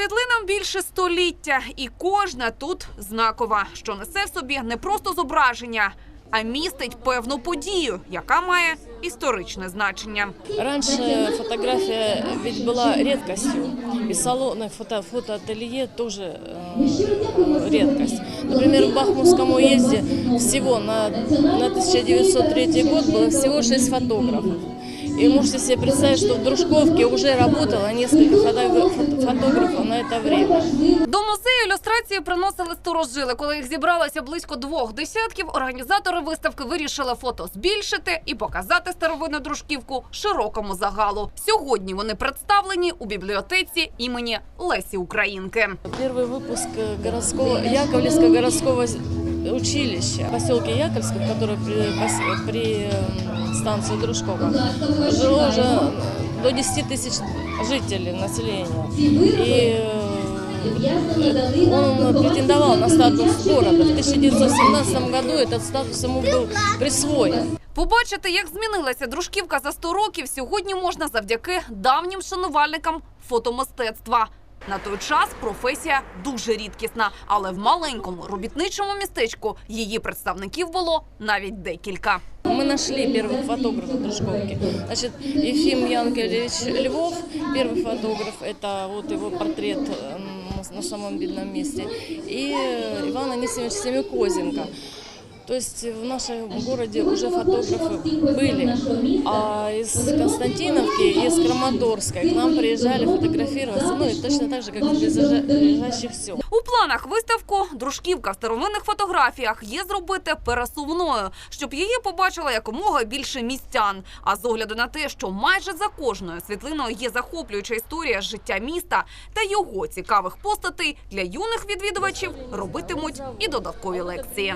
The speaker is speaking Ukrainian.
Світлинам більше століття, і кожна тут знакова, що несе в собі не просто зображення, а містить певну подію, яка має історичне значення. Раньше фотография ведь была редкостью, и салоны фото, фотоателье тоже э, редкость. Например, в Бахмутском уезде всего на, на 1903 год было всего 6 фотографов. И можете себе представить, что в Дружковке уже работало несколько фото- фото- фотографов на это время. До музею ілюстрації приносили сторожили. Коли їх зібралося близько двох десятків, організатори виставки вирішили фото збільшити і показати старовинну дружківку широкому загалу. Сьогодні вони представлені у бібліотеці імені Лесі Українки. Первый выпуск э, городского, Яковлевского городского з- училища в поселке Яковлевском, который при, пос- при э, станции Дружкова, жило уже до 10 тысяч жителей населения. И э, он претендовал на статус города. В 1917 году этот статус ему был присвоен. Побачити, як змінилася дружківка за 100 років, сьогодні можна завдяки давнім шанувальникам фотомистецтва. На той час професія дуже рідкісна, але в маленькому робітничому містечку її представників було навіть декілька. Мы нашли первых фотографов Дружковки. Значит, Ефим Янковлевич Львов, первый фотограф, это вот его портрет э, на- на самом видном месте, и э, Иван Анисимович Семикозенко. То есть в нашем городе уже фотографы были, а из Константиновки, из Краматорска к нам приезжали фотографироваться, ну и точно так же, как из ближайших сел. У планах виставку дружківка в старовинних фотографіях є зробити пересувною, щоб її побачило якомога більше містян. А з огляду на те, що майже за кожною світлиною є захоплююча історія життя міста та його цікавих постатей для юних відвідувачів робитимуть і додаткові лекції.